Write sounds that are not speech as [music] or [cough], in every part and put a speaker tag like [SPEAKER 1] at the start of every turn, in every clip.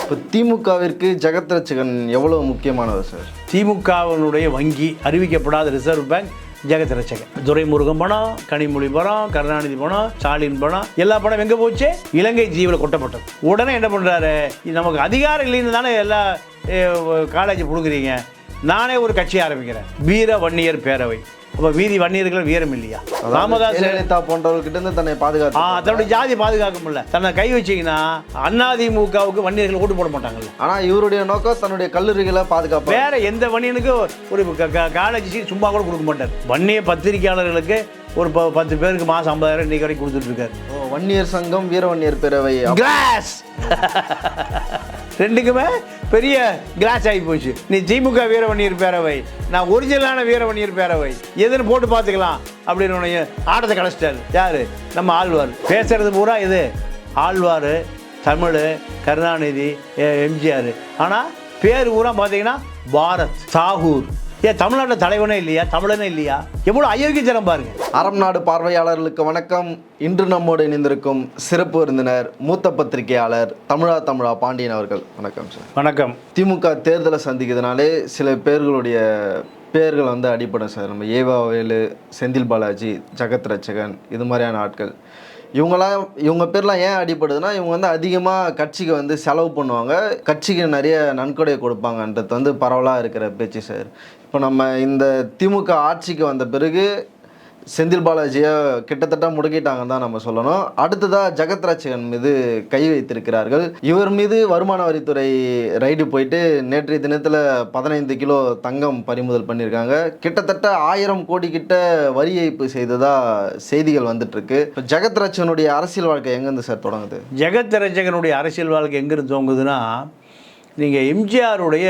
[SPEAKER 1] இப்போ திமுகவிற்கு ஜெகத் ரட்சகன் எவ்வளவு முக்கியமானவர் சார்
[SPEAKER 2] திமுகவினுடைய வங்கி அறிவிக்கப்படாத ரிசர்வ் பேங்க் ஜெகத் ரட்சகன் துரைமுருகன் பணம் கனிமொழி பணம் கருணாநிதி பணம் ஸ்டாலின் பணம் எல்லா பணம் எங்கே போச்சு? இலங்கை ஜீவில் கொட்டப்பட்டது. உடனே என்ன பண்ணுறாரு நமக்கு அதிகாரம் இல்லைன்னு தானே எல்லா காலேஜ் கொடுக்குறீங்க நானே ஒரு கட்சி ஆரம்பிக்கிறேன். வீர வன்னியர் பேரவை. அப்போ வீதி வன்னியர்கள் வீரம் இல்லையா? ராமதாஸ்
[SPEAKER 1] ஜெயலலிதா போன்றவர்கிட்ட இருந்து தன்னை பாதுகாத்து
[SPEAKER 2] தன்னுடைய ஜாதி பாதுகாக்க முடியல. தன்னை கை வச்சீங்கன்னா அதிமுகவுக்கு வன்னியர்கள் ஓட்டு போட மாட்டாங்கல்ல.
[SPEAKER 1] ஆனா இவருடைய நோக்கம் தன்னுடைய கல்லூரிகளை பாதுகாப்பு
[SPEAKER 2] வேற எந்த வன்னியனுக்கும் ஒரு காலேஜ் சீட் சும்மா கூட கொடுக்க மாட்டார். வன்னிய பத்திரிகையாளர்களுக்கு ஒரு பத்து பேருக்கு மாதம் ஐம்பதாயிரம் இன்னைக்கு வரைக்கும் கொடுத்துட்டு இருக்காரு.
[SPEAKER 1] வன்னியர் சங்கம் வீரவன்னியர் பேரவை [laughs]
[SPEAKER 2] ரெண்டுக்குமே பெரிய கிளாஸ் ஆகி போச்சு. நீ திமுக வீரவணியர் பேரவை நான் ஒரிஜினலான வீரவணியர் பேரவை எதுன்னு போட்டு பார்த்துக்கலாம் அப்படின்னு உனைய ஆட்டத்தை கலைச்சிட்டாரு. யாரு? நம்ம ஆழ்வார். பேசுறது பூரா இது. ஆழ்வார் தமிழ் கருணாநிதி எம்ஜிஆர். ஆனால் பேர் பூரா பார்த்தீங்கன்னா பாரத் சாகூர். ஏன் தமிழ்நாட்டில் தலைவனே இல்லையா? தமிழனே இல்லையா? எவ்வளோ அயோக்கியத்தனம் பாருங்க.
[SPEAKER 1] அறம் நாடு பார்வையாளர்களுக்கு வணக்கம். இன்று நம்மோடு இணைந்திருக்கும் சிறப்பு விருந்தினர் மூத்த பத்திரிகையாளர் தமிழா தமிழா பாண்டியன் அவர்கள். வணக்கம் சார்.
[SPEAKER 2] வணக்கம்.
[SPEAKER 1] திமுக தேர்தலை சந்திக்கிறதுனாலே சில பேர்களுடைய பேர்கள் வந்து அடிப்படும் சார். நம்ம ஏவா வேலு செந்தில் பாலாஜி ஜெகத் ரட்சகன் இது மாதிரியான ஆட்கள். இவங்களாம் இவங்க பேர்லாம் ஏன் அடிப்படுதுன்னா இவங்க வந்து அதிகமாக கட்சிக்கு வந்து செலவு பண்ணுவாங்க. கட்சிக்கு நிறைய நன்கொடை கொடுப்பாங்கன்றது வந்து பரவலாக இருக்கிற பேச்சு சார். இப்போ நம்ம இந்த திமுக ஆட்சிக்கு வந்த பிறகு செந்தில் பாலாஜியை கிட்டத்தட்ட முடக்கிட்டாங்கன்னு தான் நம்ம சொல்லணும். அடுத்ததாக ஜெகத்ராஜன் மீது கை வைத்திருக்கிறார்கள். இவர் மீது வருமான வரித்துறை ரைடு போயிட்டு நேற்றைய தினத்தில் பதினைந்து கிலோ தங்கம் பறிமுதல் பண்ணியிருக்காங்க. கிட்டத்தட்ட ஆயிரம் கோடி கிட்ட வரி ஏய்ப்பு செய்ததாக செய்திகள் வந்துட்டுருக்கு. இப்போ ஜெகத்ராஜனுடைய அரசியல் வாழ்க்கை எங்கேருந்து சார் தொடங்குது?
[SPEAKER 2] ஜெகத்ராஜகனுடைய அரசியல் வாழ்க்கை எங்கேருந்து தோங்குதுன்னா நீங்கள் எம்ஜிஆருடைய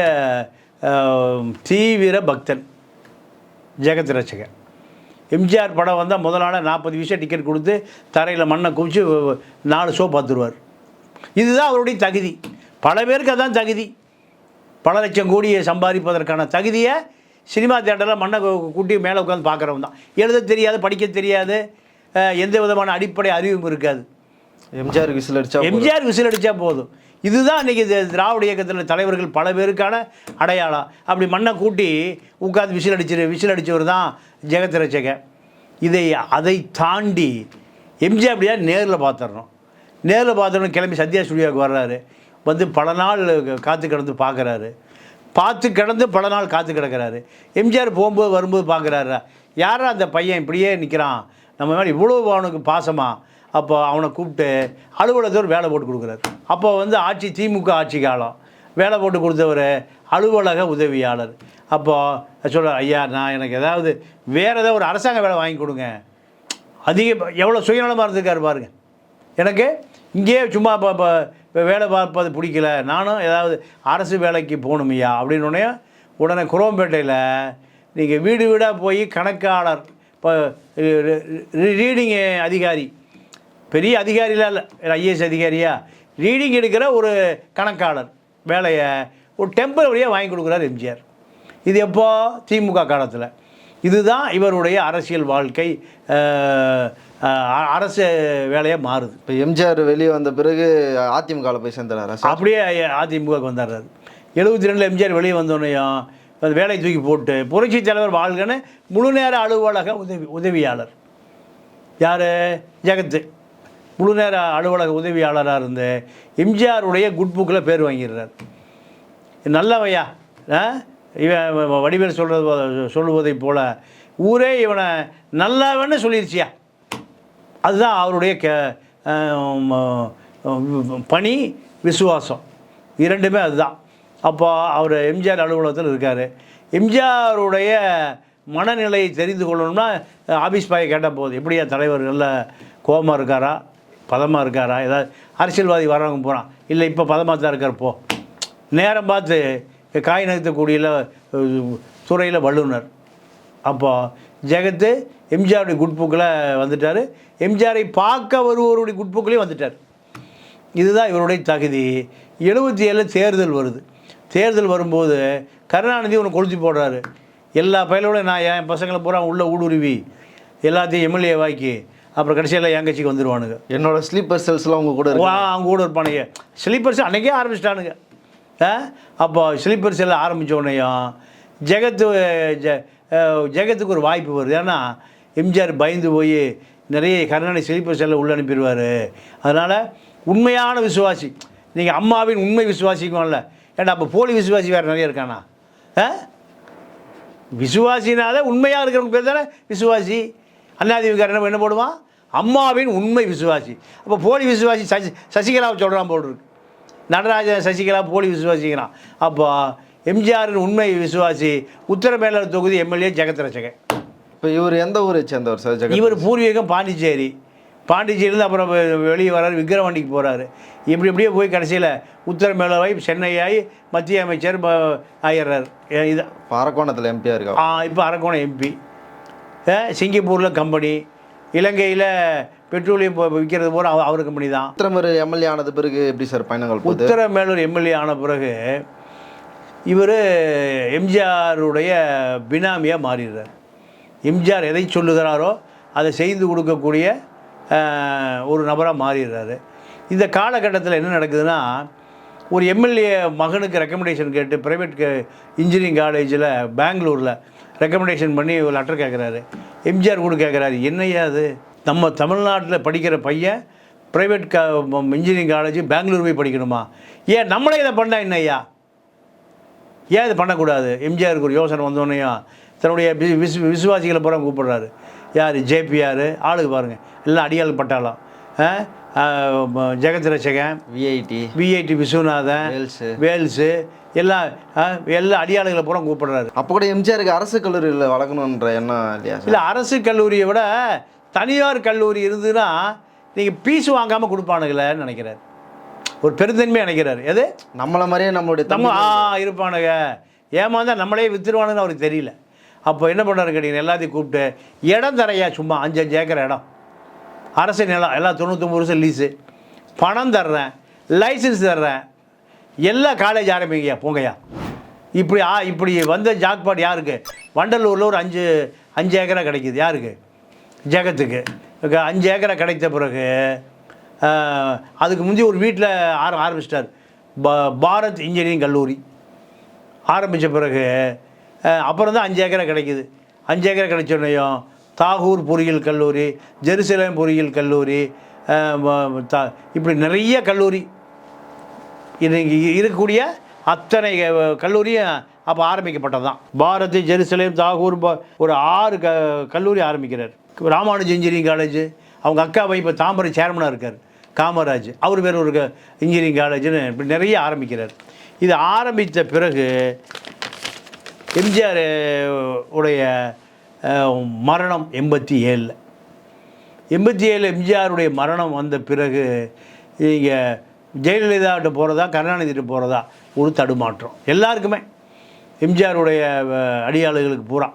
[SPEAKER 2] தீவிர பக்தன் ஜெகத் ரட்சகன் எம்ஜிஆர் படம் வந்தால் முதல் நாள் நாற்பது விஷயம் டிக்கெட் கொடுத்து தரையில் மண்ணை குவிச்சு நாலு ஷோ பார்த்துருவார். இதுதான் அவருடைய தகுதி. பல பேருக்கு அதான் தகுதி. பல லட்சம் கோடியை சம்பாதிப்பதற்கான தகுதியை சினிமா தேட்டரில் மண்ணை கூட்டி மேலே உட்காந்து பார்க்குறவன் தான். எழுத தெரியாது படிக்க தெரியாது எந்த விதமான அடிப்படை அறிவும் இருக்காது.
[SPEAKER 1] எம்ஜிஆர் விசில் அடிச்சா
[SPEAKER 2] எம்ஜிஆர் விசில் அடித்தா போதும். இதுதான் இன்றைக்கி திராவிட இயக்கத்தில் தலைவர்கள் பல பேருக்கான அடையாளம். அப்படி மண்ணை கூட்டி உட்காந்து விசில் அடிச்சிரு விசில் அடித்தவர் தான் ஜெகத் ரட்சகன் இதை அதை தாண்டி எம்ஜிஆர் அப்படியா நேரில் பார்த்துடணும் நேரில் பார்த்தோன்னு கிளம்பி சத்யா ஸ்டுடியோவுக்கு வர்றாரு. வந்து பல நாள் காத்து கிடந்து பார்க்குறாரு பார்த்து கிடந்து பல நாள் காத்து கிடக்கிறாரு. எம்ஜிஆர் போகும்போது வரும்போது பார்க்குறாரு யாரா அந்த பையன்? இப்படியே நிற்கிறான் நம்ம மேலே இவ்வளோ அவனுக்கு பாசமாக அப்போ அவனை கூப்பிட்டு அலுவலகத்தில் வேலை போட்டு கொடுக்குறாரு. அப்போ வந்து ஆட்சி திமுக ஆட்சி காலம் வேலை போட்டு கொடுத்தவர் அலுவலக உதவியாளர். அப்போது சொல்கிறார் ஐயா நான் எனக்கு ஏதாவது வேறு ஏதாவது ஒரு அரசாங்க வேலை வாங்கி கொடுங்க. அதிக எவ்வளோ சுயநலமாக இருந்திருக்காரு பாருங்கள் எனக்கு இங்கேயே சும்மா இப்போ இப்போ வேலை பார்ப்பது பிடிக்கல. நானும் ஏதாவது அரசு வேலைக்கு போகணுமையா அப்படின்னு உடனே உடனே குரோம்பேட்டையில் நீங்கள் வீடு வீடாக போய் கணக்காளர் இப்போ ரீடிங் அதிகாரி பெரிய அதிகாரிலாம் இல்லை ஐஏஎஸ் அதிகாரியா? ரீடிங் எடுக்கிற ஒரு கணக்காளர் வேலையை ஒரு டெம்பரவரியாக வாங்கி கொடுக்குறாரு எம்ஜிஆர். இது எப்போ? திமுக காலத்தில். இதுதான் இவருடைய அரசியல் வாழ்க்கை அரசு வேலையாக மாறுது.
[SPEAKER 1] இப்போ எம்ஜிஆர் வெளியே வந்த பிறகு அதிமுகவில் போய் சேர்ந்துறாரா சார்?
[SPEAKER 2] அப்படியே அதிமுகவுக்கு வந்தார் எழுபத்தி ரெண்டில் எம்ஜிஆர் வெளியே வந்தோடனையும் அந்த வேலையை தூக்கி போட்டு புரட்சி தலைவர் வாழ்கன்னு முழு நேர அலுவலக உதவி உதவியாளர். யார்? ஜெகத்து. முழு நேர அலுவலக உதவியாளராக இருந்து எம்ஜிஆருடைய குட் புக்கில் பேர் வாங்கிடுறார். நல்லவையா? இவன் வடிவேல் சொல்கிறது சொல்லுவதைப் போல் ஊரே இவனை நல்லவன்னு சொல்லிருச்சியா? அதுதான் அவருடைய க பணி விசுவாசம். இரண்டுமே அதுதான். அப்போ அவர் எம்ஜிஆர் அலுவலகத்தில் இருக்கார். எம்ஜிஆருடைய மனநிலையை தெரிந்து கொள்ளணும்னா ஆஃபீஸ் பாயை கேட்டால் போதும். எப்படியா தலைவர் நல்ல கோபமாக இருக்காரா? பதமாக இருக்காரா? ஏதாவது அரசியல்வாதி வரவங்க போகிறான் இல்லை இப்போ பதமாக தான் இருக்கார் போ. நேரம் பார்த்து காய் நகர்த்தக்கூடியில் துறையில் வல்லுனர். அப்போ ஜெகத்து எம்ஜிஆருடைய குட்புக்கில் வந்துட்டார். எம்ஜிஆரை பார்க்க வருவோருடைய குட்புக்கிலையும் வந்துட்டார். இதுதான் இவருடைய தகுதி. எழுபத்தி ஏழில் தேர்தல் வருது. தேர்தல் வரும்போது கருணாநிதி ஒன்று கொளுத்தி போடுறாரு. எல்லா பயிலோட நான் என் பசங்களை பூரா உள்ளே ஊடுருவி. எல்லாத்தையும் எம்எல்ஏ வாக்கி அப்புறம் கடைசியில் என் கட்சிக்கு வந்துடுவானுங்க
[SPEAKER 1] என்னோட ஸ்லீப்பர் செல்ஸ்லாம் உங்க கூட
[SPEAKER 2] வா அவங்க கூட இருப்பானுங்க. ஸ்லீப்பர்ஸ் அன்றைக்கே ஆரம்பிச்சிட்டானுங்க. ஆ? அப்போ ஸ்லீப்பர்ஸ் எல்லாம் ஆரம்பித்த உடனேயும் ஜெகத்து ஜ ஜெகத்துக்கு ஒரு வாய்ப்பு வருது. ஏன்னா எம்ஜிஆர் பயந்து போய் நிறைய கருணாநிதி ஸ்லீப்பர் செல்ல உள்ள அனுப்பிடுவார். அதனால் உண்மையான விசுவாசி நீங்கள் அம்மாவின் உண்மை விசுவாசிக்கும்ல. ஏன்னா அப்போ போலி விசுவாசி வேறு நிறைய இருக்கானா? ஆ? விசுவாசினால உண்மையாக இருக்கிறவங்க பேர் தானே விசுவாசி. அண்ணாதிமுக என்ன என்ன போடுவான்? அம்மாவின் உண்மை விசுவாசி. அப்போ போலி விசுவாசி சசி சசிகலாவை சொல்கிறான் போல் இருக்கு. நடராஜன் சசிகலா போலி விசுவாசிக்கிறான். அப்போ எம்ஜிஆரின் உண்மை விசுவாசி உத்தரமேலூர் தொகுதி எம்எல்ஏ ஜெகத் ரட்சகன்
[SPEAKER 1] இப்போ இவர் எந்த ஊரை சேர்ந்தவர் சார் ஜெகத்
[SPEAKER 2] இவர் பூர்வீகம் பாண்டிச்சேரி. பாண்டிச்சேரியிலேருந்து அப்புறம் வெளியே வர்றாரு விக்கிரவாண்டிக்கு போகிறாரு இப்படி இப்படியே போய் கடைசியில் உத்தரமேலூராய் சென்னையாகி மத்திய அமைச்சர் ஆயிடுறாரு. இது
[SPEAKER 1] அரக்கோணத்தில் எம்பியா இருக்கா
[SPEAKER 2] இப்போ அரக்கோணம் எம்பி சிங்கப்பூரில் கம்பெனி இலங்கையில் பெட்ரோலியம் விற்கிறது அவ- அவர் கம்பெனி தான்.
[SPEAKER 1] உத்தரமேரு எம்எல்ஏ ஆனது பிறகு எப்படி சார் பயணங்கள்
[SPEAKER 2] உத்தரமேலூர் எம்எல்ஏ ஆன பிறகு இவர் எம்ஜிஆருடைய பினாமியாக மாறிடுறார். எம்ஜிஆர் எதை சொல்லுகிறாரோ அதை செய்து கொடுக்கக்கூடிய ஒரு நபராக மாறிடுறாரு. இந்த காலகட்டத்தில் என்ன நடக்குதுன்னா ஒரு எம்எல்ஏ மகனுக்கு ரெக்கமெண்டேஷன் கேட்டு ப்ரைவேட் இன்ஜினியரிங் காலேஜில் பெங்களூரில் ரெக்கமெண்டேஷன் பண்ணி ஒரு லெட்டர் கேட்குறாரு எம்ஜிஆர் கூட கேட்குறாரு என்னையா அது? நம்ம தமிழ்நாட்டில் படிக்கிற பையன் ப்ரைவேட் க இன்ஜினியரிங் காலேஜ் பெங்களூர் போய் படிக்கணுமா? ஏன் நம்மளே இதை பண்ணா என்னய்யா? ஏன் இது பண்ணக்கூடாது? எம்ஜிஆருக்கு ஒரு யோசனை வந்தோடனேயும் தன்னுடைய வி- விசு விசுவாசிகளை பூரா கூப்பிடுறாரு. யார்? ஜேபிஆர் ஆளுக்கு பாருங்கள் எல்லாம் அடியாள் பட்டாளம். Jagath Ratchagan
[SPEAKER 1] VIT
[SPEAKER 2] VIT Viswanathan
[SPEAKER 1] Vels.
[SPEAKER 2] Vels எல்லாம் ஆ, எல்லா அடியாளுகளை பூரா கூப்பிடுறாரு.
[SPEAKER 1] அப்போ கூட எம்ஜிஆருக்கு அரசு கல்லூரியில் வளர்க்கணுன்ற எண்ணம் இல்லையா
[SPEAKER 2] இல்லை அரசு கல்லூரியை விட தனியார் கல்லூரி இருந்துன்னா நீங்கள் பீஸ் வாங்காமல் கொடுப்பானுங்களேன்னு நினைக்கிறார். ஒரு பெருந்தன்மையாக நினைக்கிறார். எது?
[SPEAKER 1] நம்மள மாதிரியே நம்மளுடைய
[SPEAKER 2] நம்ம ஆ இருப்பானுங்க. ஏமாந்தா நம்மளே வித்துருவானுன்னு அவருக்கு தெரியல. அப்போ என்ன பண்ணாரு கேட்டீங்க எல்லாத்தையும் கூப்பிட்டு இடம் தரையா சும்மா அஞ்சு அஞ்சு ஏக்கர் இடம். அரசு நிலம் எல்லாம் தொண்ணூத்தொம்பது வருஷம் லீஸு பணம் தர்றேன் லைசன்ஸ் தர்றேன். எல்லா காலேஜ் ஆரம்பிங்கய்யா போங்கய்யா. இப்படி ஆ இப்படி வந்த ஜாக்பாட் யாருக்கு? வண்டலூரில் ஒரு அஞ்சு அஞ்சு ஏக்கரா கிடைக்கிது. யாருக்கு? ஜெகத்துக்கு. அஞ்சு ஏக்கரா கிடைத்த பிறகு அதுக்கு முந்தி ஒரு வீட்டில் ஆர ஆரம்பிச்சிட்டார். பா பாரத் இன்ஜினியரிங் கல்லூரி. ஆரம்பித்த பிறகு அப்புறம் தான் அஞ்சு ஏக்கரை கிடைக்கிது. அஞ்சு ஏக்கரை கிடைச்சோன்னையும் தாகூர் பொறியியல் கல்லூரி ஜெருசலேம் பொறியியல் கல்லூரி இப்படி நிறைய கல்லூரி இன்னைக்கு இருக்கக்கூடிய அத்தனை கல்லூரியும் அப்போ ஆரம்பிக்கப்பட்டது தான் பாரதி ஜெருசலேம் தாகூர் ஒரு ஆறு க கல்லூரி ஆரம்பிக்கிறார். ராமானுஜ் இன்ஜினியரிங் காலேஜ் அவங்க அக்கா பையன் இப்போ தாம்பரம் சேர்மனாக இருக்கார் காமராஜ். அவர் பேர் ஒரு க- இன்ஜினியரிங் காலேஜ்னு இப்படி நிறைய ஆரம்பிக்கிறார். இது ஆரம்பித்த பிறகு எம்ஜிஆர் உடைய மரணம் எண்பத்தி ஏழில். எண்பத்தி ஏழு எம்ஜிஆருடைய மரணம் வந்த பிறகு இங்கே ஜெயலலிதாட்ட போகிறதா கருணாநிதிட்டு போகிறதா ஒரு தடுமாற்றம். எல்லாருக்குமே. எம்ஜிஆருடைய அடியாளர்களுக்கு அடியாளுகளுக்கு பூரா.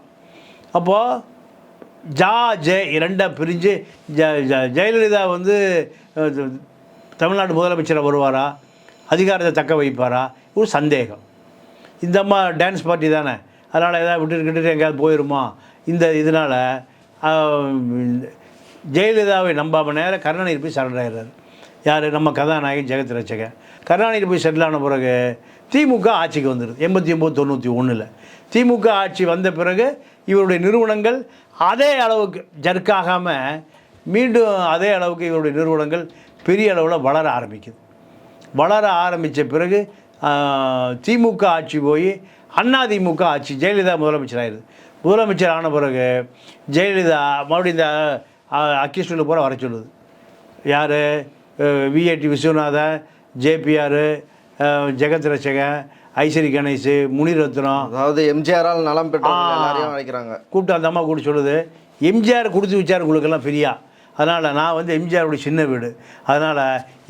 [SPEAKER 2] அப்போது ஜா ஜெய் இரண்டாக பிரிஞ்சு ஜ ஜ- ஜெயலலிதா வந்து தமிழ்நாடு முதலமைச்சராக வருவாரா? அதிகாரத்தை தக்க வைப்பாரா? ஒரு சந்தேகம். இந்த அம்மா டான்ஸ் பார்ட்டி தானே. அதனால் எதாவது விட்டுக்கிட்டு எங்கேயாவது போயிருமா? இந்த இதனால் ஜெயலலிதாவை நம்பாமல் நேரம் கருணாநிதி போய் சரண்டர் யார்? நம்ம கதாநாயகன் ஜெகத் ரச்சகன் கருணாநிதி போய் செட்டில் ஆன பிறகு திமுக ஆட்சிக்கு வந்துடுது எண்பத்தி ஒம்பது தொண்ணூற்றி ஒன்றில் திமுக ஆட்சி வந்த பிறகு இவருடைய நிறுவனங்கள் அதே அளவுக்கு ஜர்க்காகாமல் மீண்டும் அதே அளவுக்கு இவருடைய நிறுவனங்கள் பெரிய அளவில் வளர ஆரம்பிக்குது. வளர ஆரம்பித்த பிறகு திமுக ஆட்சி போய் அண்ணா திமுக ஆட்சி ஜெயலலிதா முதலமைச்சர் ஆயிடுது. முதலமைச்சர் ஆன பிறகு ஜெயலலிதா மறுபடியும் இந்த அக்கிஸ்டில் பூரா வர சொல்லுது. யார்? விஐடி விஸ்வநாதன் ஜேபிஆர் ஜெகத் ரட்சகன் ஐஸ்வரி கணேஷ் முனிரத்னம்
[SPEAKER 1] அதாவது எம்ஜிஆரால் நலம் பெற்றவங்க அழைக்கிறாங்க.
[SPEAKER 2] கூப்பிட்டு அந்த அம்மா கூட சொல்லுது எம்ஜிஆர் கொடுத்து வச்சார் உங்களுக்கெல்லாம் ஃப்ரீயா? அதனால் நான் வந்து எம்ஜிஆருடைய சின்ன வீடு. அதனால்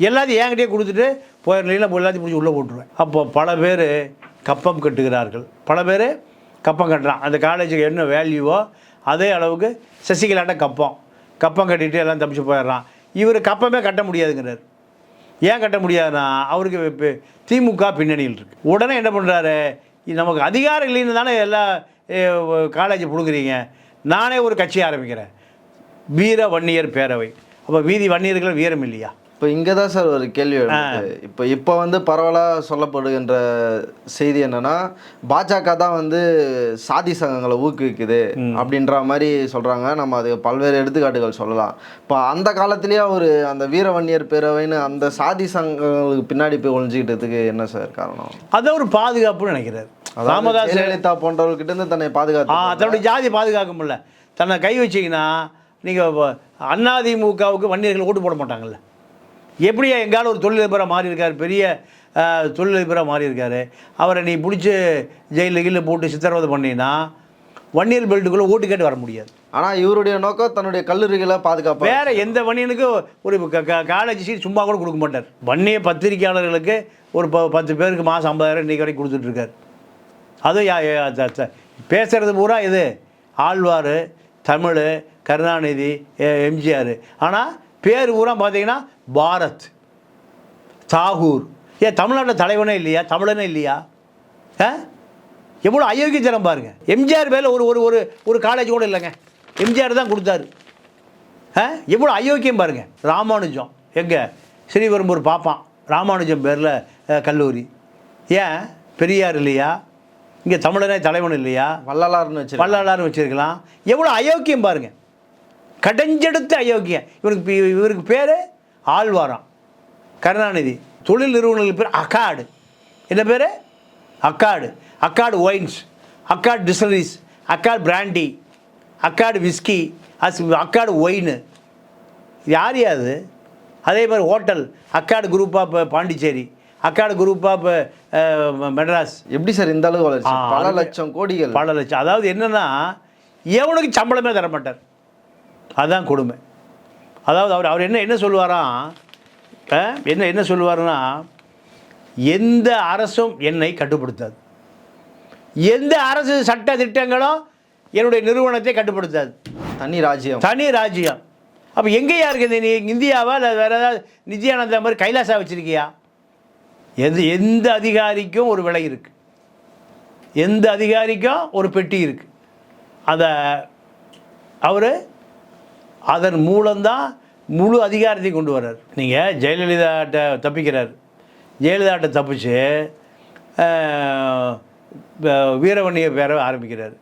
[SPEAKER 2] எல்லாத்தையும் என்கிட்டயே கொடுத்துட்டு போயிடலாம் போய் எல்லாத்தையும் பிடிச்சி உள்ளே போட்டுருவேன். அப்போ பல பேர் கப்பம் கட்டுகிறார்கள். பல பேர் கப்பம் கட்டுறான். அந்த காலேஜுக்கு என்ன வேல்யூவோ அதே அளவுக்கு சசிகலாட்ட கப்பம். கப்பம் கட்டிட்டு எல்லாம் தப்பிச்சு போயிடுறான். இவர் கப்பமே கட்ட முடியாதுங்கிறார். ஏன் கட்ட முடியாதுன்னா அவருக்கு இப்போ திமுக பின்னணியில் இருக்குது உடனே என்ன பண்ணுறாரு நமக்கு அதிகாரம் இல்லைன்னு தானே எல்லா காலேஜ் பிடுங்குறீங்க. நானே ஒரு கட்சி ஆரம்பிக்கிறேன். வீர வன்னியர் பேரவை. அப்போ வீதி வன்னியர்கள் வீரம் இல்லையா?
[SPEAKER 1] இப்போ இங்கே தான் சார் ஒரு கேள்வி இப்போ இப்போ வந்து பரவலாக சொல்லப்படுகின்ற செய்தி என்னன்னா பாஜக தான் வந்து சாதி சங்கங்களை ஊக்குவிக்குது அப்படின்ற மாதிரி சொல்கிறாங்க நம்ம அது பல்வேறு எடுத்துக்காட்டுகள் சொல்லலாம். இப்போ அந்த காலத்திலேயே ஒரு அந்த வீரவன்னியர் பேரவைன்னு அந்த சாதி சங்கங்களுக்கு பின்னாடி போய் ஒழிஞ்சிக்கிட்டதுக்கு என்ன சார் காரணம்?
[SPEAKER 2] அதை ஒரு பாதுகாப்புன்னு நினைக்கிறார். ராமதாஸ்
[SPEAKER 1] ஜெயலலிதா போன்றவர்கிட்ட இருந்து தன்னை பாதுகாத்து
[SPEAKER 2] தன்னுடைய ஜாதி பாதுகாக்க முடியல தன்னை கை வச்சிங்கன்னா நீங்கள் அதிமுகவுக்கு வன்னியர்கள் ஓட்டு போட மாட்டாங்கல்ல. எப்படியா எங்கால ஒரு தொழிலதிபராக மாறி இருக்கார் பெரிய தொழிலதிபராக மாறி இருக்காரு அவரை நீ பிடிச்சி ஜெயிலில் கீழே போட்டு சித்திரவதை பண்ணினா வன்னியர் பெல்ட்டுக்குள்ளே ஓட்டு கேட்டு வர முடியாது.
[SPEAKER 1] ஆனால் இவருடைய நோக்கம் தன்னுடைய கல்லூரிகளை பாதுகாப்பு
[SPEAKER 2] வேற எந்த வன்னியனுக்கும் ஒரு காலேஜ் சீட் சும்மா கூட கொடுக்க மாட்டார். வன்னிய பத்திரிக்கையாளர்களுக்கு ஒரு ப பத்து பேருக்கு மாதம் ஐம்பதாயிரம் இன்றைக்கி வரைக்கும் கொடுத்துட்ருக்காரு அதுவும் யா- யா- த- த- பேசுறது பூரா இது. ஆழ்வார் தமிழ் கருணாநிதி எம்ஜிஆர். ஆனால் பேர் பூரா பார்த்தீங்கன்னா பாரத் தாகூர். ஏன் தமிழ்நாட்டில் தலைவனே இல்லையா? தமிழனே இல்லையா? ஆ? எவ்வளோ அயோக்கியத்தனம் பாருங்க. எம்ஜிஆர் மேலே ஒரு ஒரு ஒரு ஒரு காலேஜ் கூட இல்லைங்க. எம்ஜிஆர் தான் கொடுத்தாரு. ஆ? எவ்வளோ அயோக்கியம் பாருங்க. ராமானுஜம். எங்கே? ஸ்ரீபெரும்பூர் பாப்பான் ராமானுஜம் பேரில் கல்லூரி. ஏன்? பெரியார் இல்லையா? இங்கே தமிழனே தலைவன் இல்லையா?
[SPEAKER 1] வள்ளலார்னு வச்சு
[SPEAKER 2] பல்லாளாரும் வச்சிருக்கலாம். எவ்வளோ அயோக்கியம் பாருங்க. கடைஞ்செடுத்த அயோக்கியம் இவருக்கு பி- இவருக்கு பேர் ஆழ்வாராம். கருணாநிதி. தொழில் நிறுவனங்கள் பேர் அக்காடு. என்ன பேர்? Accord. Accord wines. Accord distilleries. Accord brandy. Accord whisky. As Accord wine. யார் அது? அதே மாதிரி hotel. Accord group of Pondicherry. Accord group of Madras.
[SPEAKER 1] எப்படி சார் இந்த அளவு வளர்ச்சி? பல. லட்சம் கோடிகள்.
[SPEAKER 2] பல லட்சம். அதாவது என்னன்னா எவனுக்கு சம்பளமே தர அதான் கொடுமை. அதாவது அவர் அவர் என்ன என்ன சொல்லுவாராம் என்ன என்ன சொல்லுவாருன்னா எந்த அரசும் என்னை கட்டுப்படுத்தாது. எந்த அரசு சட்ட திட்டங்களும் என்னுடைய நிறுவனத்தை கட்டுப்படுத்தாது.
[SPEAKER 1] தனி ராஜ்யம்.
[SPEAKER 2] தனி ராஜ்யம். அப்போ எங்கேயா இருக்குது? நீ இந்தியாவா? இல்லை வேறு ஏதாவது நித்யானந்தா மாதிரி கைலாசா வச்சுருக்கியா? எது எந்த அதிகாரிக்கும் ஒரு விலை இருக்குது எந்த அதிகாரிக்கும் ஒரு பெட்டி இருக்குது அதை அவர் அதன் மூலம்தான் முழு அதிகாரத்தையும் கொண்டு வர்றார். நீங்கள் ஜெயலலிதாட்ட தப்பிக்கிறார். ஜெயலலிதாட்ட தப்பிச்சு வீரவன்னியர் பேரவை ஆரம்பிக்கிறார்.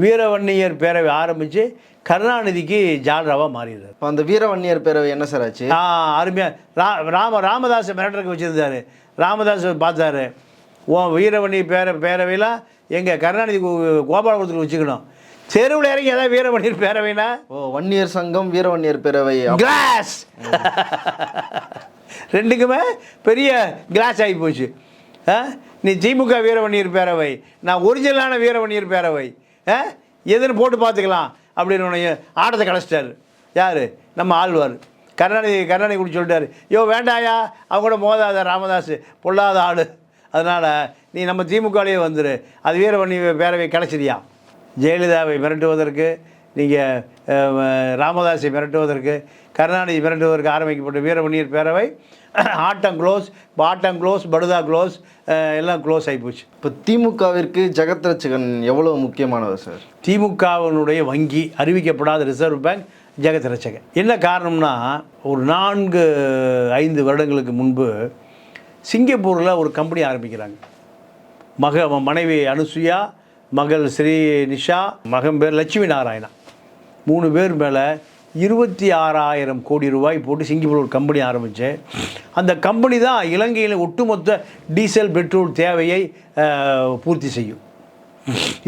[SPEAKER 2] வீரவன்னியர் பேரவை ஆரம்பித்து கருணாநிதிக்கு ஜால்ராவாக மாறிடுறார்.
[SPEAKER 1] இப்போ அந்த வீரவன்னியர் பேரவை என்ன சார் ஆச்சு?
[SPEAKER 2] அருமையாக ரா ராம ராமதாஸ் மிரட்டருக்கு வச்சுருந்தாரு. ராமதாஸ் பார்த்தாரு. உன் வீரவணி பேர பேரவையெல்லாம் எங்கள் கருணாநிதி கோ- கோபாலபுரத்தில் வச்சுக்கணும். தெருவில் இறங்கி ஏதாவது வீரவணியர் பேரவைனா?
[SPEAKER 1] ஓ வன்னியர் சங்கம் வீரவன்னியர் பேரவை.
[SPEAKER 2] கிளாஸ் ரெண்டுக்குமே பெரிய கிளாஸ் ஆகி போச்சு. ஆ? நீ திமுக வீரவணியர் பேரவை நான் ஒரிஜினலான வீரவணியர் பேரவை. ஆ? எதுன்னு போட்டு பார்த்துக்கலாம் அப்படின்னு உன்னைய ஆட்டத்தை கலைச்சிட்டாரு. யார்? நம்ம ஆழ்வார். கருணாநிதி கருணாநிதி கூட சொல்லிட்டாரு. யோ வேண்டாயா? அவங்க கூட மோதாத ராமதாஸ் பொல்லாத ஆள். அதனால் நீ நம்ம திமுகலேயே வந்துரு. அது வீரவணி பேரவை கிடச்சிரியா ஜெயலலிதாவை மிரட்டுவதற்கு நீங்கள் ராமதாஸை மிரட்டுவதற்கு கருணாநிதி மிரட்டுவதற்கு ஆரம்பிக்கப்பட்ட வீரவணியர் பேரவை [clears throat] ஆட்டம் க்ளோஸ் பாட்டம் க்ளோஸ் படுதா க்ளோஸ் எல்லாம் க்ளோஸ் ஆகிப்போச்சு
[SPEAKER 1] இப்போ திமுகவிற்கு ஜெகத் ரட்சகன் எவ்வளவு முக்கியமானவர் சார்?
[SPEAKER 2] திமுகவினுடைய வங்கி அறிவிக்கப்படாத ரிசர்வ் பேங்க் ஜெகத் ரட்சகன் என்ன காரணம்னா ஒரு நான்கு ஐந்து வருடங்களுக்கு முன்பு சிங்கப்பூரில் ஒரு கம்பெனி ஆரம்பிக்கிறாங்க. மக மனைவி அனுசுயா மகள் ஸ்ரீ நிஷா மகன் பேர் லட்சுமி நாராயணா. மூணு பேர் மேலே இருபத்தி ஆறாயிரம் கோடி ரூபாய் போட்டு சிங்கப்பூர் ஒரு கம்பெனி ஆரம்பித்து அந்த கம்பெனி தான் இலங்கையில் ஒட்டுமொத்த டீசல் பெட்ரோல் தேவையை பூர்த்தி செய்யும்.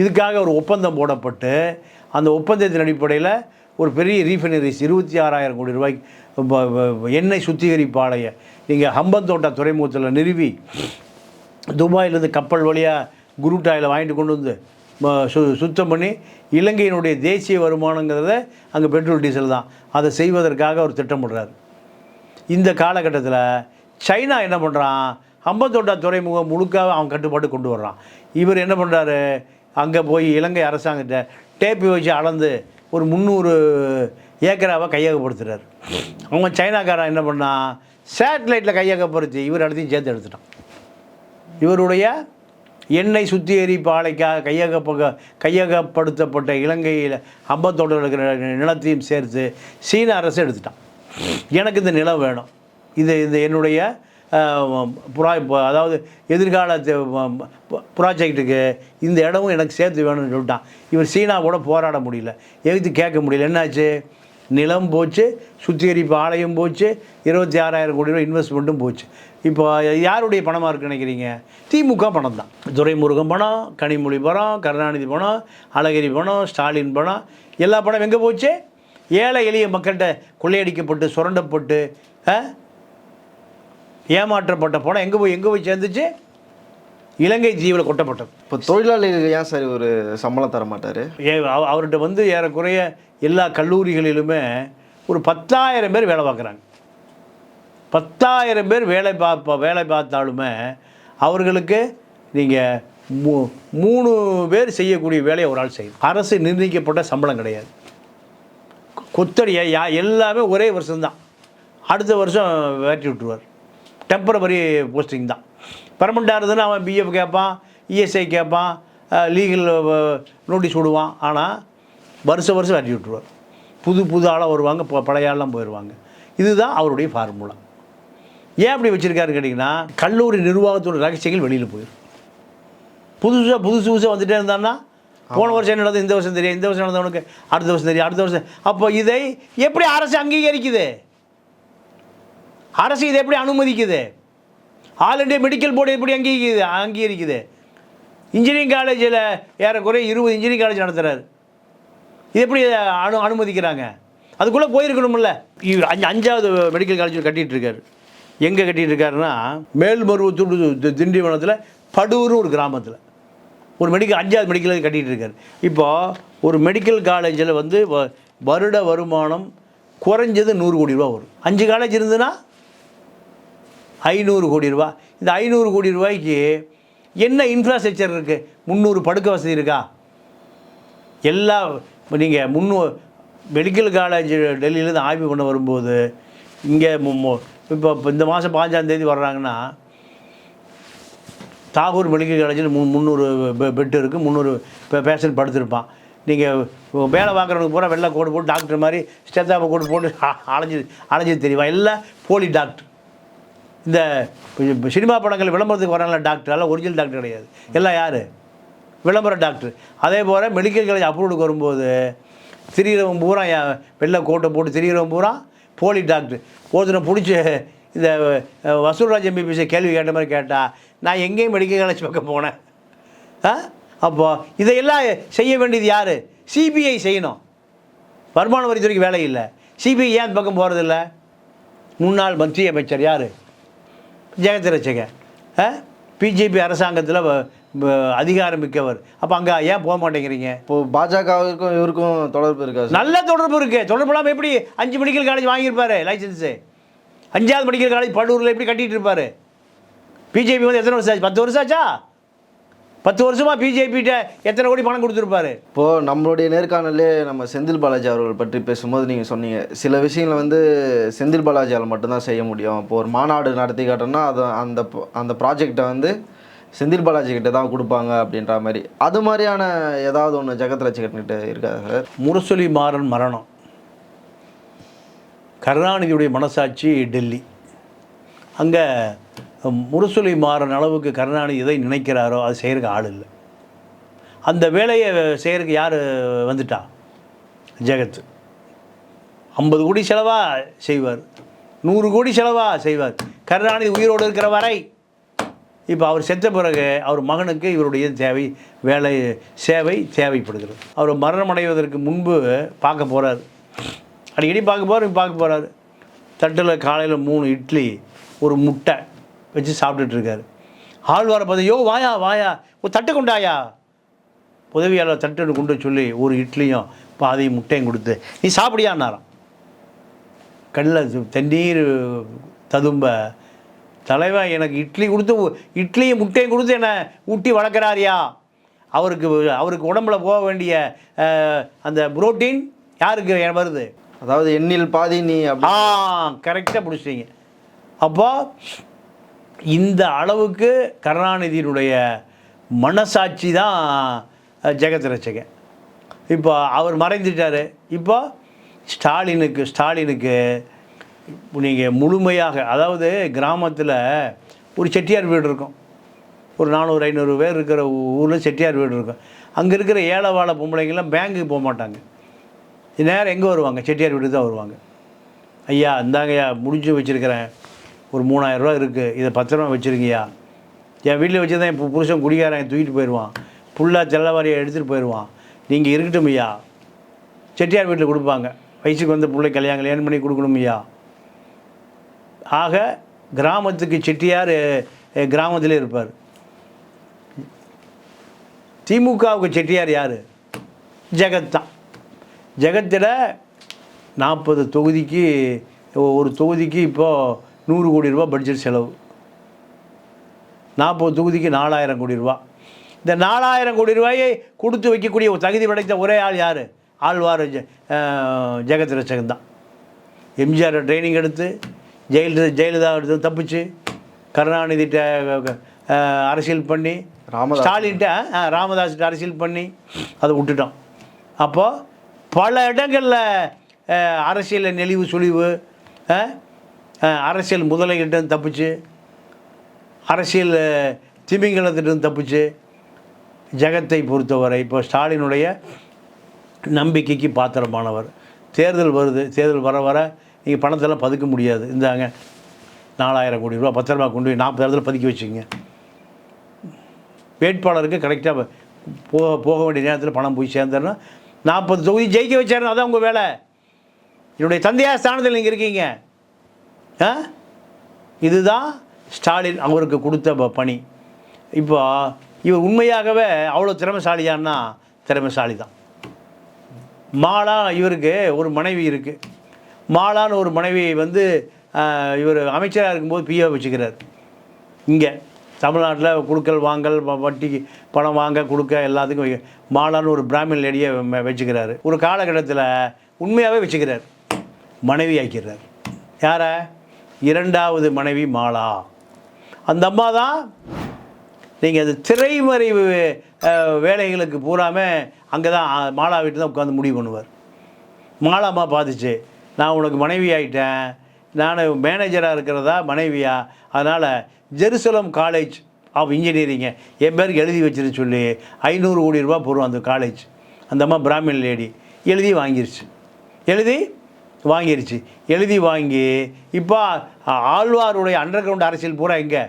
[SPEAKER 2] இதுக்காக ஒரு ஒப்பந்தம் போடப்பட்டு அந்த ஒப்பந்தத்தின் அடிப்படையில் ஒரு பெரிய ரீஃபைனரிஸ் இருபத்தி ஆறாயிரம் கோடி ரூபாய் எண்ணெய் சுத்திகரிப்பாளைய நீங்கள் ஹம்பந்தோட்டா துறைமுகத்தில் நிறுவி துபாயிலேருந்து கப்பல் வழியாக குருட்டாயில் வாங்கிட்டு கொண்டு வந்து சு சுத்தம் பண்ணி இலங்கையினுடைய தேசிய வருமானங்கிறத அங்கே பெட்ரோல் டீசல் தான். அதை செய்வதற்காக அவர் திட்டமிடுறார். இந்த காலகட்டத்தில் சைனா என்ன பண்ணுறான் ஹம்பத்தோட்டா துறைமுகம் முழுக்க அவன் கட்டுப்பாட்டு கொண்டு வர்றான். இவர் என்ன பண்ணுறாரு அங்கே போய் இலங்கை அரசாங்கத்தை டேப்பி வச்சு அளந்து ஒரு முந்நூறு ஏக்கராவை கையகப்படுத்துறாரு. அவங்க சைனாக்காரன் என்ன பண்ணான்? சேட்டலைட்டில் கையகப்படுத்தி இவர் இடத்தையும் சேர்த்து எடுத்துட்டான். இவருடைய எண்ணெய் சுத்திகரிப்பு ஆலைக்காக கையகப்ப கையகப்படுத்தப்பட்ட இலங்கையில் அம்பத்தோடு இருக்கிற நிலத்தையும் சேர்த்து சீன அரசு எடுத்துட்டான். எனக்கு இந்த நிலம் வேணும். இது இந்த என்னுடைய புறா புரா இப்போ- அதாவது எதிர்கால ப்ராஜெக்ட்டுக்கு இந்த இடமும் எனக்கு சேர்த்து வேணும்னு சொல்லிட்டான். இவர் சீனாவோட போராட முடியல. எதுக்கு கேட்க முடியல. என்னாச்சு? நிலம் போச்சு சுத்திகரிப்பு ஆலயம் போச்சு இருபத்தி ஆறாயிரம் கோடி ரூபா இன்வெஸ்ட்மெண்ட்டும் போச்சு. இப்போ யாருடைய பணமாக இருக்குன்னு நினைக்கிறீங்க? திமுக பணம் தான் துரைமுருகன் பணம் கனிமொழி பணம் கருணாநிதி பணம் அழகிரி பணம் ஸ்டாலின் பணம். எல்லா பணம் எங்கே போச்சு? ஏழை எளிய மக்கள்கிட்ட கொள்ளையடிக்கப்பட்டு சுரண்டப்பட்டு? ஏமாற்றப்பட்ட பணம் எங்கே போய் எங்கே போய் சேர்ந்துச்சு? இலங்கை ஜீவில் கொட்டப்பட்டது.
[SPEAKER 1] இப்போ தொழிலாளிகளுக்கு ஏன் சார் ஒரு சம்பளம் தர மாட்டார்?
[SPEAKER 2] ஏ அவ- அவர்கிட்ட வந்து ஏறக்குறைய எல்லா கல்லூரிகளிலுமே ஒரு பத்தாயிரம் பேர் வேலை பார்க்குறாங்க. பத்தாயிரம் பேர் வேலை பார்ப்ப வேலை பார்த்தாலுமே அவர்களுக்கு நீங்கள் மூ மூணு பேர் செய்யக்கூடிய வேலையை ஒரு ஆள் செய்யும் அரசு நிர்ணயிக்கப்பட்ட சம்பளம் கிடையாது. கொத்தடியை யா எல்லாமே ஒரே வருஷம்தான். அடுத்த வருஷம் வேட்டி விட்டுருவார். டெம்பரவரி போஸ்டிங் தான். பர்மனெண்ட்டாக இருந்ததுன்னா அவன் பிஎஃப் கேட்பான் இஎஸ்ஐ கேட்பான் லீகல் நோட்டீஸ் விடுவான். ஆனால் வருஷம் வருஷம் வேட்டி விட்டுருவார். புது புது ஆளாக வருவாங்க ப- பழைய ஆளெலாம் போயிடுவாங்க இதுதான் அவருடைய ஃபார்முலா ஏன் அப்படி வச்சுருக்காருன்னு கேட்டிங்கன்னா கல்லூரி நிர்வாகத்தோட ரகசியங்கள் வெளியில் போயிடும். புதுசாக புதுசு புதுசாக வந்துட்டே இருந்தான்னா போன வருஷம் நடந்தது? இந்த வருஷம் தெரியும் இந்த வருஷம் நடந்தவனுக்கு அடுத்த வருஷம் தெரியும் அடுத்த வருஷம். அப்போ இதை எப்படி அரசு அங்கீகரிக்குது? அரசு இதை எப்படி அனுமதிக்குது? ஆல் இண்டியா மெடிக்கல் போர்டு எப்படி அங்கீகரிக்குது? அங்கீகரிக்குது. இன்ஜினியரிங் காலேஜில் ஏறக்குறைய இருபது இன்ஜினியரிங் காலேஜ் நடத்துகிறாரு இது எப்படி அனு அனுமதிக்கிறாங்க? அதுக்குள்ளே போயிருக்கணும்ல. அஞ்சு அஞ்சாவது மெடிக்கல் காலேஜ் கட்டிகிட்டு இருக்காரு. எங்கே கட்டிகிட்டு இருக்காருன்னா மேல்மருவத்தூர் திண்டிவனத்தில் படூர்னு ஒரு கிராமத்தில். ஒரு மெடிக்கல் அஞ்சாவது மெடிக்கல் கட்டிகிட்டு இருக்காரு இப்போ ஒரு மெடிக்கல் காலேஜில் வந்து வ- வருட வருமானம் குறைஞ்சது நூறு கோடி ரூபா வரும். அஞ்சு காலேஜ் இருந்ததுன்னா ஐநூறு கோடி ரூபா. இந்த ஐநூறு கோடி ரூபாய்க்கு என்ன இன்ஃப்ராஸ்ட்ரக்சர் இருக்குது முந்நூறு படுக்க வசதி இருக்கா? எல்லா நீங்கள் முன்னூ மெடிக்கல் காலேஜ் டெல்லியிலேருந்து ஆய்வு பண்ண வரும்போது இங்கே இப்போ இந்த மாதம் பாஞ்சாம் தேதி வர்றாங்கன்னா தாகூர் மெடிக்கல் காலேஜில் மு முந்நூறு பெட் இருக்குது முந்நூறு பேஷண்ட் படுத்திருப்பான். நீங்கள் வேலை பார்க்குறவனுக்கு பூரா வெள்ளை கோடு போட்டு டாக்டர் மாதிரி ஸ்டெத்தாப்பை கோடு போட்டு அலைஞ்சி [laughs] அலைஞ்சு அலைஞ்சு தெரியுமா? எல்லாம் போலி டாக்டர். இந்த சினிமா படங்கள் விளம்பரத்துக்கு வராங்கள டாக்டர்? எல்லாம் ஒரிஜினல் டாக்டர் கிடையாது. எல்லாம் யார்? விளம்பர டாக்டர். அதே போல் மெடிக்கல் காலேஜ் அப்ரூவ்டுக்கு வரும்போது திரியிறவன் பூரா வெள்ளை கோட்டை போட்டு திரியிறவன் பூரா போலி டாக்டர். ஒருத்தனை பிடிச்சி இந்த வசூல்ராஜ் எம்பிபிஎஸ்ஸை கேள்வி கேட்ட மாதிரி கேட்டால் நான் எங்கேயும் மெடிக்கல் காலேஜ் பக்கம் போனேன். ஆ? அப்போ இதையெல்லாம் செய்ய வேண்டியது யார்? சிபிஐ செய்யணும். வருமான வரித்துறைக்கு வேலை இல்லை. சிபிஐ ஏன் அந்த பக்கம் போகிறதில்ல முன்னாள் மத்திய அமைச்சர் யார்? ஜெகத் ஆ? பிஜேபி அரசாங்கத்தில் அதிகாரம் மிக்கவர் அப்போ அங்கே ஏன் போக மாட்டேங்கிறீங்க?
[SPEAKER 1] இப்போ பாஜகவுக்கும் இவருக்கும் தொடர்பு இருக்கா
[SPEAKER 2] நல்ல தொடர்பு இருக்குது தொடர்பு இல்லாமல் எப்படி அஞ்சு மெடிக்கல் காலேஜ் வாங்கியிருப்பாரு லைசன்ஸு அஞ்சாவது மெடிக்கல் காலேஜ் படூரில் எப்படி கட்டிட்டு இருப்பாரு? பிஜேபி வந்து எத்தனை வருஷம் ஆச்சு? பத்து வருஷம் ஆச்சா? பத்து வருஷமாக பிஜேபிகிட்ட எத்தனை கோடி பணம் கொடுத்துருப்பாரு?
[SPEAKER 1] இப்போது நம்மளுடைய நேர்காணலே நம்ம செந்தில் பாலாஜி அவர்கள் பற்றி பேசும்போது நீங்கள் சொன்னீங்க. சில விஷயங்களை வந்து செந்தில் பாலாஜியால் மட்டும்தான் செய்ய முடியும். இப்போ ஒரு மாநாடு நடத்தி காட்டோம்னா அது அந்த அந்த ப்ராஜெக்டை வந்து செந்தில் பாலாஜி கிட்ட தான் கொடுப்பாங்க அப்படின்ற மாதிரி. அது மாதிரியான ஏதாவது ஒன்று ஜெகத் ரசிகர்கிட்ட இருக்கா சார்?
[SPEAKER 2] முரசொலி மாறன் மரணம். கருணாநிதியுடைய மனசாட்சி டெல்லி. அங்கே முரசொலி மாறன் அளவுக்கு கருணாநிதி எதை நினைக்கிறாரோ அது செய்கிறக்கு ஆள் இல்லை. அந்த வேலையை செய்கிறதுக்கு யார் வந்துட்டா? ஜெகத். ஐம்பது கோடி செலவாக செய்வார். நூறு கோடி செலவாக செய்வார். கருணாநிதி உயிரோடு இருக்கிற வரை இப்போ அவர் செத்த பிறகு அவர் மகனுக்கு இவருடைய தேவை வேலை சேவை தேவைப்படுகிறது. அவர் மரணமடைவதற்கு முன்பு பார்க்க போகிறார் அடிக்கடி பார்க்க போகிறார் பார்க்க போகிறாரு தட்டில் காலையில் மூணு இட்லி ஒரு முட்டை. வச்சு சாப்பிட்டுட்டு இருக்காரு. ஆள் வர பார்த்து யோ வாயா வாயா ஒரு தட்டு கொண்டாயா? உதவியாளர் தட்டு கொண்டு சொல்லி ஒரு இட்லியும் பாதி முட்டையும் கொடுத்து நீ சாப்பிடியான்னாராம். கண்ணில் தண்ணீர் ததும்ப தலைவன் எனக்கு இட்லி கொடுத்து இட்லியும் முட்டையும் கொடுத்து என்னை ஊட்டி வளர்க்குறாரியா? அவருக்கு அவருக்கு உடம்புல போக வேண்டிய அந்த புரோட்டீன் யாருக்கு வருது?
[SPEAKER 1] அதாவது எண்ணில் பாதி நீ
[SPEAKER 2] ஆ கரெக்டாக பிடிச்சிட்டீங்க அப்போ இந்த அளவுக்கு கருணாநிதியினுடைய மனசாட்சி தான் ஜெகத் ரட்சகன் இப்போ அவர் மறைந்துட்டார். இப்போ ஸ்டாலினுக்கு ஸ்டாலினுக்கு நீங்கள் முழுமையாக அதாவது கிராமத்தில் ஒரு செட்டியார் வீடு இருக்கும். ஒரு நானூறு ஐநூறு பேர் இருக்கிற ஊரில் செட்டியார் வீடு இருக்கும். அங்கே இருக்கிற ஏழை வாழை பொம்பளைங்கெல்லாம் பேங்குக்கு போக மாட்டாங்க. நேரம் எங்கே வருவாங்க? செட்டியார் வீடு தான் வருவாங்க. ஐயா இந்தாங்கய்யா முடிஞ்சு வச்சுருக்கிறேன். ஒரு மூணாயிரரூவா இருக்குது இதை பத்திரமா வச்சுருக்கியா? என் வீட்டில் வச்சு தான் இப்போ புருஷன் குடிகாரன் தூக்கிட்டு போயிடுவான் ஃபுல்லாக செல்லவாரியை எடுத்துகிட்டு போயிடுவான் நீங்கள் இருக்கட்டும் ஐயா. செட்டியார் வீட்டில் கொடுப்பாங்க. வயசுக்கு வந்த பிள்ளை கல்யாணம் கல்யாணம் பண்ணி கொடுக்கணும் ஐயா. ஆக கிராமத்துக்கு செட்டியார் கிராமத்திலே இருப்பார். திமுகவுக்கு செட்டியார் யார்? ஜெகத் தான். ஜெகத்தில் நாற்பது தொகுதிக்கு ஒரு தொகுதிக்கு இப்போது நூறு கோடி ரூபா பட்ஜெட் செலவு. நாற்பது தொகுதிக்கு நாலாயிரம் கோடி ரூபா. இந்த நாலாயிரம் கோடி ரூபாயை கொடுத்து வைக்கக்கூடிய தகுதி படைத்த ஒரே ஆள் யார்? ஆழ்வார் ஜெ ஜெகத் ரட்சகன் தான். எம்ஜிஆர் ட்ரைனிங் எடுத்து ஜெயலலிதா ஜெயலலிதா எடுத்து தப்பிச்சு கருணாநிதிட்ட அரசியல் பண்ணி. ஸ்டாலின்ட்ட ராமதாஸ்கிட்ட அரசியல் பண்ணி அதை விட்டுட்டோம். அப்போது பல இடங்களில் அரசியலில் நெளிவு சுழிவு அரசியல் முதலைகிட்ட தப்பிச்சு அரசியல் திமிங்கலத்திட்டும் தப்பிச்சு ஜெகத்தை பொறுத்தவரை இப்போ ஸ்டாலினுடைய நம்பிக்கைக்கு பாத்திரமானவர். தேர்தல் வருது தேர்தல் வர வர நீங்கள் பணத்தெல்லாம் பதுக்க முடியாது. இந்தாங்க நாலாயிரம் கோடி ரூபா பத்திரமா கொண்டு போய் நாற்பதாயிரத்தில் பதுக்கி வச்சுங்க. வேட்பாளருக்கு கரெக்டாக போக போக வேண்டிய நேரத்தில் பணம் போய் சேர்ந்தோன்னா நாற்பது தொகுதி ஜெயிக்க வச்சாருன்னு அதான் உங்கள் வேலை. என்னுடைய தந்தையார் ஸ்தானத்தில் நீங்கள் இருக்கீங்க. இதுதான் ஸ்டாலின் அவருக்கு கொடுத்த ப- பணி. இப்போ இவர் உண்மையாகவே அவ்வளோ திறமைசாலியான்னா திறமைசாலி தான் மாலா இவருக்கு ஒரு மனைவி இருக்குது மாலான்னு ஒரு மனைவி வந்து இவர் அமைச்சராக இருக்கும்போது பிஏ வச்சுக்கிறார். இங்கே தமிழ்நாட்டில் கொடுக்கல் வாங்கல் வட்டி வட்டிக்கு பணம் வாங்க கொடுக்க எல்லாத்துக்கும் மாலான்னு ஒரு பிராமின் லேடியை வச்சுக்கிறாரு. ஒரு காலகட்டத்தில் உண்மையாகவே வச்சுக்கிறார். மனைவி ஆக்கிறார் யாரை? இரண்டாவது மனைவி மாலா. அந்த அம்மா தான் நீங்கள் அது திரைமறைவு வேலைகளுக்கு பூராமே அங்கே தான் மாலா வீட்டு தான் உட்காந்து முடிவு பண்ணுவார். மாலாமா பார்த்துச்சு நான் உனக்கு மனைவி ஆகிட்டேன் நான் மேனேஜராக இருக்கிறதா மனைவியா? அதனால் ஜெருசலம் காலேஜ் ஆஃப் இன்ஜினியரிங்கை என் பேருக்கு எழுதி வச்சிரு சொல்லி ஐநூறு கோடி ரூபா போடுவோம் அந்த காலேஜ் அந்த அம்மா பிராமின் லேடி. எழுதி வாங்கிருச்சு. எழுதி வாங்கிருச்சு. எழுதி வாங்கி இப்போ ஆழ்வாருடைய அண்டர் கிரவுண்ட் அரசியல் பூரா எங்கே?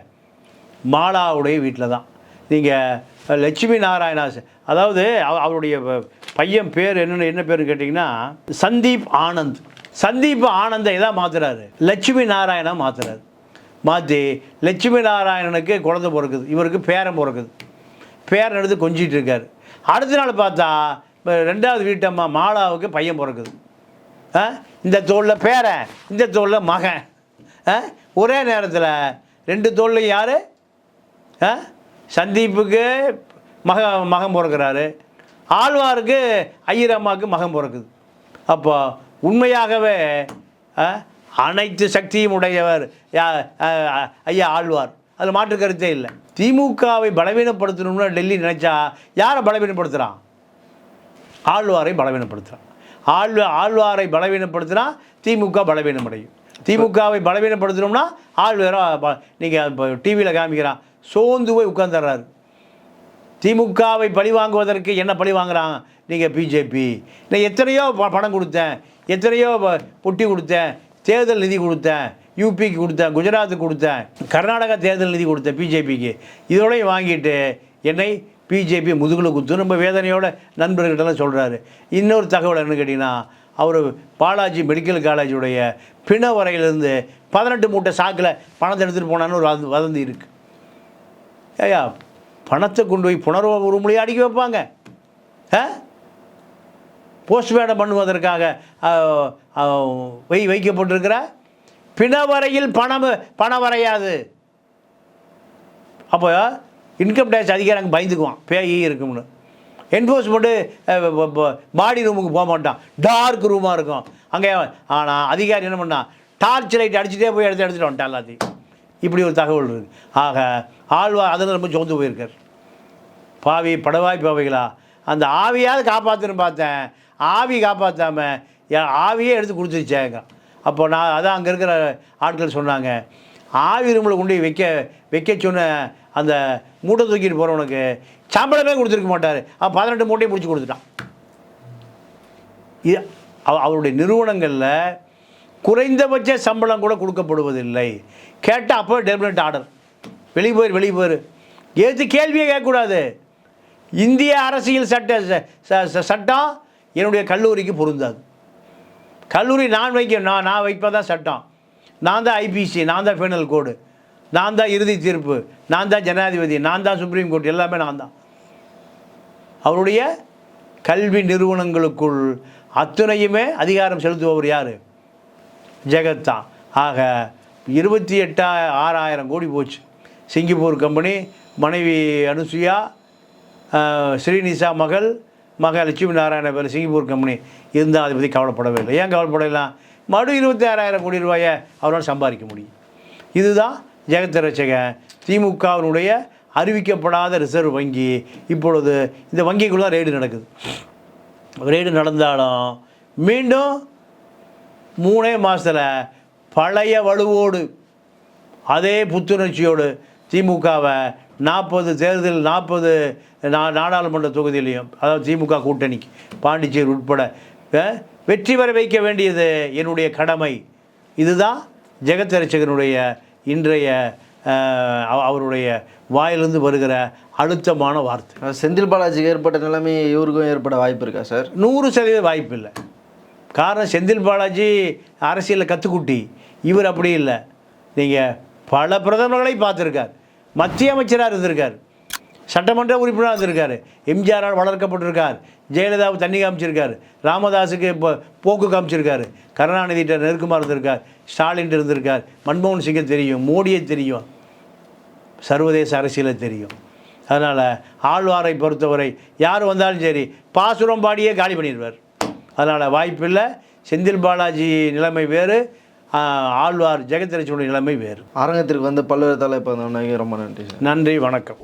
[SPEAKER 2] மாலாவுடைய வீட்டில் தான். நீங்கள் லட்சுமி நாராயணா அதாவது அவ- அவருடைய பையன் பேர் என்னென்னு என்ன பேருன்னு கேட்டிங்கன்னா சந்தீப் ஆனந்த். சந்தீப் ஆனந்தை தான் மாற்றுறாரு லட்சுமி நாராயணா மாற்றுறாரு மாற்றி லட்சுமி நாராயணனுக்கு குழந்த பிறக்குது. இவருக்கு பேரன் பிறக்குது. பேரன் எடுத்து கொஞ்சிட்டு இருக்கார். அடுத்த நாள் பார்த்தா ரெண்டாவது வீட்டம்மா மாலாவுக்கு பையன் பிறக்குது. இந்த தோளில் பேரன் இந்த தோளில் மகன். ஆ? ஒரே நேரத்தில் ரெண்டு தோளில் யார்? ஆ? சந்தீப்புக்கு மக மகன் பிறக்கிறாரு. ஆழ்வாருக்கு ஐயர் அம்மாவுக்கு மகன் பிறக்குது. அப்போ உண்மையாகவே ஆ, அனைத்து சக்தியும் உடையவர் யா- ஐயா ஆழ்வார். அதில் மாற்று கருத்தே இல்லை. திமுகவை பலவீனப்படுத்தணும்னு டெல்லி நினச்சா யாரை பலவீனப்படுத்துகிறான் ஆழ்வாரை பலவீனப்படுத்துகிறான் ஆழ்வ ஆழ்வாரை பலவீனப்படுத்தினா திமுக பலவீனம் அடையும் திமுகவை பலவீனப்படுத்தணும்னா ஆழ்வாரை நீங்கள் இப்போ டிவியில் காமிக்கிறான் சோர்ந்து போய் உட்காந்துடுறாரு திமுகவை பழி வாங்குவதற்கு என்ன பழி வாங்குறான்? நீங்கள் பிஜேபி நான் எத்தனையோ ப- பணம் கொடுத்தேன். எத்தனையோ பொட்டி கொடுத்தேன். தேர்தல் நிதி கொடுத்தேன். யூபிக்கு கொடுத்தேன். குஜராத்துக்கு கொடுத்தேன். கர்நாடகா தேர்தல் நிதி கொடுத்தேன் பிஜேபிக்கு இதோடய வாங்கிட்டு என்னை பிஜேபி முதுகில் குத்து ரொம்ப வேதனையோட நண்பர்கிட்டலாம் சொல்கிறாரு இன்னொரு தகவல் என்ன கேட்டிங்கன்னா அவர் பாலாஜி மெடிக்கல் காலேஜுடைய பிணவரையிலேருந்து பதினெட்டு மூட்டை சாக்கில் பணத்தை எடுத்துகிட்டு போனான்னு ஒரு வத- வதந்தி இருக்குது ஐயா பணத்தை கொண்டு போய் புனர்வ ரூம்லேயே அடிக்க வைப்பாங்க. ஆ? போஸ்ட்மேடம் பண்ணுவதற்காக வை வைக்கப்பட்டிருக்கிற? பிணவரையில் பணம் பணம் வரையாது அப்போ இன்கம் டேக்ஸ் அதிகாரம் அங்கே பயந்துக்குவான். பேயி இருக்கும்னு. என்ஃபோர்ஸ்மெண்ட்டு பாடி ரூமுக்கு போக மாட்டான். டார்க் ரூமாக இருக்கும். அங்கே ஆனால் அதிகாரி என்ன பண்ணான்? டார்ச் லைட் அடிச்சுட்டே போய் எடுத்து எடுத்துகிட்டு வந்துட்டான் எல்லாத்தையும். இப்படி ஒரு தகவல் இருக்குது ஆக ஆழ்வார் அதில் ரொம்ப சோர்ந்து போயிருக்கார். பாவி படவாய் பாவைகளா. அந்த ஆவியாவது காப்பாற்றுன்னு பார்த்தேன். ஆவி காப்பாற்றாம ஆவியே எடுத்து கொடுத்துருச்சேங்க அப்போ நான் அதான் அங்கே இருக்கிற ஆட்கள் சொன்னாங்க. ஆவி ரூமில் கொண்டு போய் வைக்க வைக்க சொன்ன அந்த மூட்டை தூக்கிட்டு போகிறவனுக்கு சம்பளமே கொடுத்துருக்க மாட்டார். அவன் பதினெட்டு மூட்டையும் பிடிச்சி கொடுத்துட்டான். இது அவ- அவருடைய நிறுவனங்களில் குறைந்தபட்ச சம்பளம் கூட கொடுக்கப்படுவதில்லை. கேட்டால் அப்போ டெர்மினேட் ஆர்டர். வெளியே போயிரு வெளியே போயிரு. எது கேள்வியே கேட்கக்கூடாது. இந்திய அரசியல் சட்ட ச- ச- ச- சட்டம் என்னுடைய கல்லூரிக்கு பொருந்தாது. கல்லூரி நான் வைக்க நான் நான் வைப்பதான் தான் சட்டம். நான் தான் ஐபிசி நான் தான் ஃபைனல் கோடு நான் தான் இறுதி தீர்ப்பு நான் தான் ஜனாதிபதி நான் தான் சுப்ரீம் கோர்ட் எல்லாமே நான் தான். அவருடைய கல்வி நிறுவனங்களுக்குள் அத்துணையுமே அதிகாரம் செலுத்துபவர் யார்? ஜெகத்தான் ஆக இருபத்தி எட்டா ஆறாயிரம் கோடி போச்சு. சிங்கப்பூர் கம்பெனி மனைவி அனுசுயா ஸ்ரீனிசா மகள் மகள் லட்சுமி நாராயண பேர் சிங்கப்பூர் கம்பெனி. இருந்தால் அதை பற்றி கவலைப்படவே இல்லை. ஏன் கவலைப்படலாம்? மறு இருபத்தி ஆறாயிரம் கோடி ரூபாயை அவரால் சம்பாதிக்க முடியும். இதுதான் ஜெகத் ரட்சகன் திமுகவினுடைய அறிவிக்கப்படாத ரிசர்வ் வங்கி. இப்பொழுது இந்த வங்கிக்குள்ளே ரெய்டு நடக்குது. ரெய்டு நடந்தாலும் மீண்டும் மூணே மாதத்தில் பழைய வலுவோடு அதே புத்துணர்ச்சியோடு திமுகவை நாற்பது தேர்தல் நாற்பது நா நாடாளுமன்ற தொகுதியிலையும் அதாவது திமுக கூட்டணிக்கு பாண்டிச்சேரி உட்பட வெற்றி பெற வைக்க வேண்டியது என்னுடைய கடமை. இதுதான் ஜெகத் ரட்சகனுடைய இன்றைய அவருடைய வாயிலிருந்து வருகிற அழுத்தமான வார்த்தை.
[SPEAKER 1] செந்தில் பாலாஜிக்கு ஏற்பட்ட நிலைமை இவருக்கும் ஏற்பட வாய்ப்பு இருக்கா சார்?
[SPEAKER 2] நூறு சதவீத வாய்ப்பு இல்லை. காரணம் செந்தில் பாலாஜி அரசியலில் கற்றுக்குட்டி இவர் அப்படி இல்லை. நீங்கள் பல பிரதமர்களை பார்த்துருக்கார். மத்திய அமைச்சராக இருந்திருக்கார். சட்டமன்ற உறுப்பினராக இருந்திருக்கார். எம்ஜிஆரால் வளர்க்கப்பட்டிருக்கார். ஜெயலலிதாவை தண்ணி காமிச்சிருக்கார். ராமதாஸுக்கு இப்போ போக்கு காமிச்சிருக்காரு. கருணாநிதிட்ட நெருக்கமாக இருந்திருக்கார். ஸ்டாலின் இருந்திருக்கார். மன்மோகன் சிங்கை தெரியும். மோடியை தெரியும். சர்வதேச அரசியலை தெரியும். அதனால் ஆழ்வாரை பொறுத்தவரை யார் வந்தாலும் சரி பாசுரம் பாடியே காலி பண்ணிடுவார். அதனால் வாய்ப்பில்லை செந்தில் பாலாஜி நிலைமை வேறு. ஆழ்வார் ஜெகத்ரட்சனுடைய நிலைமை வேறு.
[SPEAKER 1] அரங்கத்திற்கு வந்து பல்வேறு தலைப்பு ரொம்ப நன்றி
[SPEAKER 2] நன்றி வணக்கம்.